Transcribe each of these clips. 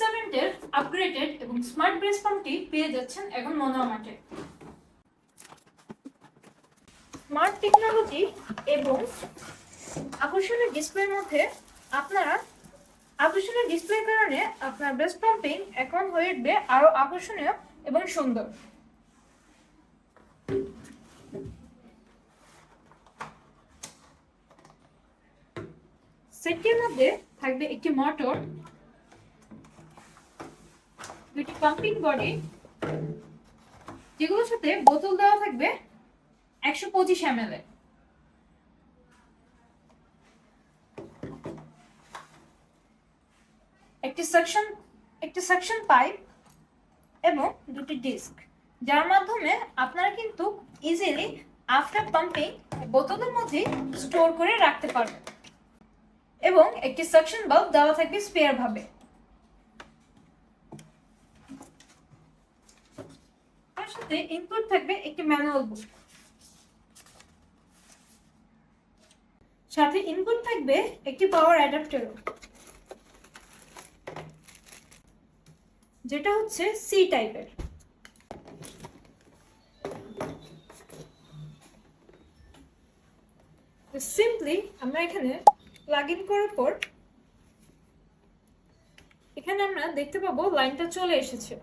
সেভেন্টের upgraded এবং smart brace পাম্পটি পেয়ে যাচ্ছেন এখন মনোমার্টে স্মার্ট টেকনোলজি এবং আকর্ষণীয় ডিসপ্লের মধ্যে আপনারা আকর্ষণীয় ডিসপ্লের কারণে আপনার ব্রেস্ট পাম্পিং এখন হয়ে উঠবে আরও আকর্ষণীয় এবং সুন্দর। সেটটির মধ্যে থাকবে একটি মোটর দুটি পাম্পিং বডি যেগুলোর সাথে বোতল দেওয়া থাকবে একশো পঁচিশ এম এর। একটি সেকশন একটি সেকশন পাইপ এবং দুটি ডিস্ক যার মাধ্যমে আপনারা কিন্তু ইজিলি আফটার পাম্পিং বোতলের মধ্যে স্টোর করে রাখতে পারবেন। এবং একটি সাকশন বাল্ব দেওয়া থাকবে স্পেয়ার ভাবে। সাথে ইনপুট থাকবে একটি ম্যানুয়াল বুক সাথে ইনপুট থাকবে একটি পাওয়ার অ্যাডাপ্টারও যেটা হচ্ছে সি টাইপের সিম্পলি আমরা এখানে প্লাগ ইন করার পর এখানে আমরা দেখতে পাবো লাইনটা চলে এসেছে।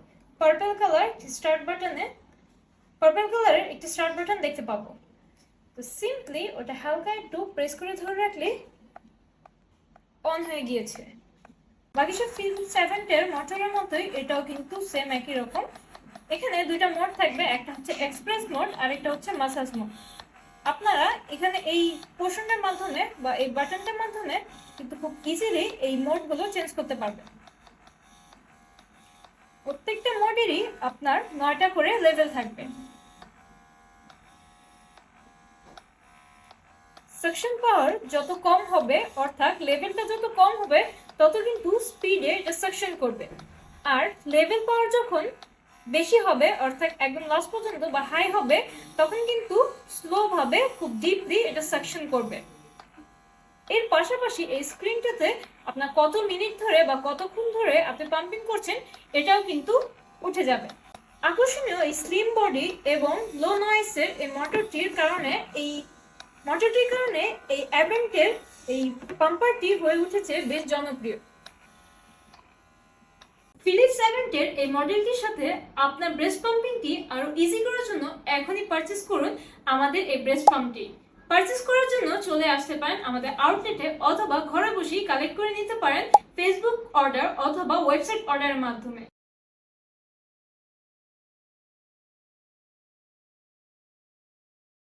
পার্পল কালার স্টার্ট বাটনে পার্পল কালারের একটি স্টার্ট বাটন দেখতে পাবো। তো সিম্পলি ওটা হালকা একটু প্রেস করে ধরে রাখলে অন হয়ে গিয়েছে। বাকি সব ফিল সেভেন্টের মোটরের মতোই, এটাও কিন্তু সেম একই রকম। এখানে দুইটা মোড থাকবে, একটা হচ্ছে এক্সপ্রেস মোড আর একটা হচ্ছে মাসাজ মোড আপনারা এখানে এই পোর্শনটার মাধ্যমে বা এই বাটনটার মাধ্যমে কিন্তু খুব ইজিলি এই মোডগুলো চেঞ্জ করতে পারবেন। প্রত্যেকটা মোডেরই আপনার নয়টা করে লেভেল থাকবে। সেকশন পাওয়ার যত কম হবে, অর্থাৎ লেভেলটা যত কম হবে, তত কিন্তু স্পিডে এটা সেকশন করবে। আর লেভেল পাওয়ার যখন বেশি হবে, অর্থাৎ একদম লাস্ট পর্যন্ত বা হাই হবে, তখন কিন্তু স্লো ভাবে খুব ডিপলি এটা সেকশন করবে। এর পাশাপাশি এই স্ক্রিনটাতে আপনার কত মিনিট ধরে বা কতক্ষণ ধরে আপনি পাম্পিং করছেন, এটাও কিন্তু উঠে যাবে। আকর্ষণীয় এই স্লিম বডি এবং লো নয়েসের এই মোটরটির কারণে এই মোটরটির কারণে এই অ্যাভেন্টের এই পাম্পারটি হয়ে উঠেছে বেশ জনপ্রিয়। ফিলিপস অ্যাভেন্টের এই মডেলটির সাথে আপনার ব্রেস্ট পাম্পিংটি আরও ইজি করার জন্য এখনই পারচেস করুন আমাদের এই ব্রেস্ট পাম্পটি। পারচেস করার জন্য চলে আসতে পারেন আমাদের আউটলেটে অথবা ঘরে বসেই কালেক্ট করে নিতে পারেন ফেসবুক অর্ডার অথবা ওয়েবসাইট অর্ডারের মাধ্যমে।